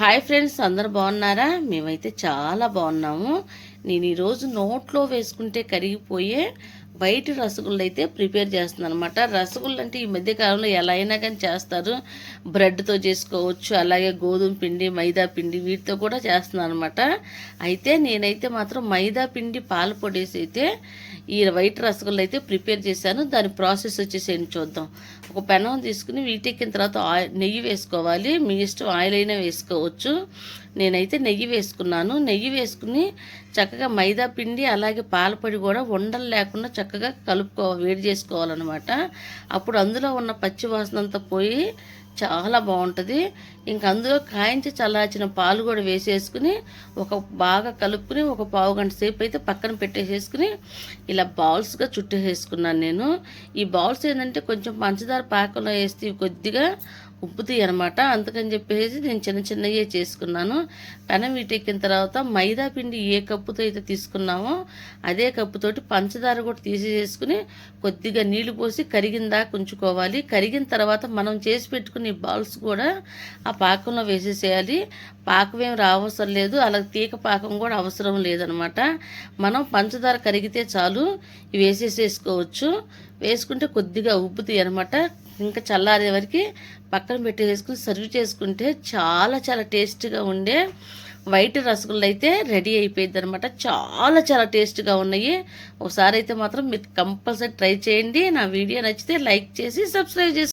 Hi friends అందరు బాగున్నారా? మేమైతే చాలా బాగున్నాము. నేను ఈరోజు నోట్లో వేసుకుంటే కరిగిపోయే వైట్ రసగుళ్ళు అయితే ప్రిపేర్ చేస్తున్నాను అనమాట రసగుళ్ళు అంటే ఈ మధ్యకాలంలో ఎలా అయినా కానీ చేస్తారు. బ్రెడ్తో చేసుకోవచ్చు అలాగే గోధుమ పిండి మైదా పిండి వీటితో కూడా చేస్తున్నాను అనమాట అయితే నేనైతే మాత్రం మైదా పిండి పాల పొడేసి అయితే ఈ వైట్ రసగుల్లా అయితే ప్రిపేర్ చేశాను. దాని ప్రాసెస్ వచ్చేసి ఏంటి చూద్దాం. ఒక పెనం తీసుకుని వీటెక్కిన తర్వాత ఆయిల్ నెయ్యి వేసుకోవాలి. మీ ఇష్టం ఆయిల్ అయినా వేసుకోవచ్చు. నేనైతే నెయ్యి వేసుకున్నాను. నెయ్యి వేసుకుని చక్కగా మైదా పిండి అలాగే పాలపొడి కూడా ఉండలు లేకుండా చక్కగా కలుపుకోవాలి వేడి చేసుకోవాలన్నమాట. అప్పుడు అందులో ఉన్న పచ్చి వాసనంతా పోయి చాలా బాగుంటుంది. ఇంక అందులో కాయించి చల్లార్చిన పాలు కూడా వేసేసుకుని ఒక బాగా కలుపుకుని ఒక పావు గంట సేపు అయితే పక్కన పెట్టేసేసుకుని ఇలా బౌల్స్గా చుట్టేసేసుకున్నాను నేను. ఈ బౌల్స్ ఏంటంటే కొంచెం పంచదార పాకంలో వేస్తే కొద్దిగా ఉబ్బుతాయి అనమాట అందుకని చెప్పేసి నేను చిన్న చిన్నయే చేసుకున్నాను. పెనం వీటెక్కిన తర్వాత మైదా పిండి ఏ కప్పుతో అయితే తీసుకున్నామో అదే కప్పుతోటి పంచదార కూడా తీసేసుకుని కొద్దిగా నీళ్ళు పోసి కరిగిందా ఉంచుకోవాలి. కరిగిన తర్వాత మనం చేసి పెట్టుకుని బాల్స్ కూడా ఆ పాకంలో వేసేసేయాలి. పాకం ఏం రావసరం లేదు. అలాగే తీగ పాకం కూడా అవసరం లేదనమాట. మనం పంచదార కరిగితే చాలు. ఇవి వేసేసేసుకోవచ్చు. వేసుకుంటే కొద్దిగా ఉబ్బుతాయి అనమాట ఇంకా చల్లారే వరకు పక్కన పెట్టేసుకుని సర్వ్ చేసుకుంటే చాలా చాలా టేస్ట్గా ఉండే వైట్ రసగుల్లో అయితే రెడీ అయిపోయింది అనమాట చాలా చాలా టేస్ట్గా ఉన్నాయి. ఒకసారి అయితే మాత్రం మీరు కంపల్సరీ ట్రై చేయండి. నా వీడియో నచ్చితే లైక్ చేసి సబ్స్క్రైబ్ చేసి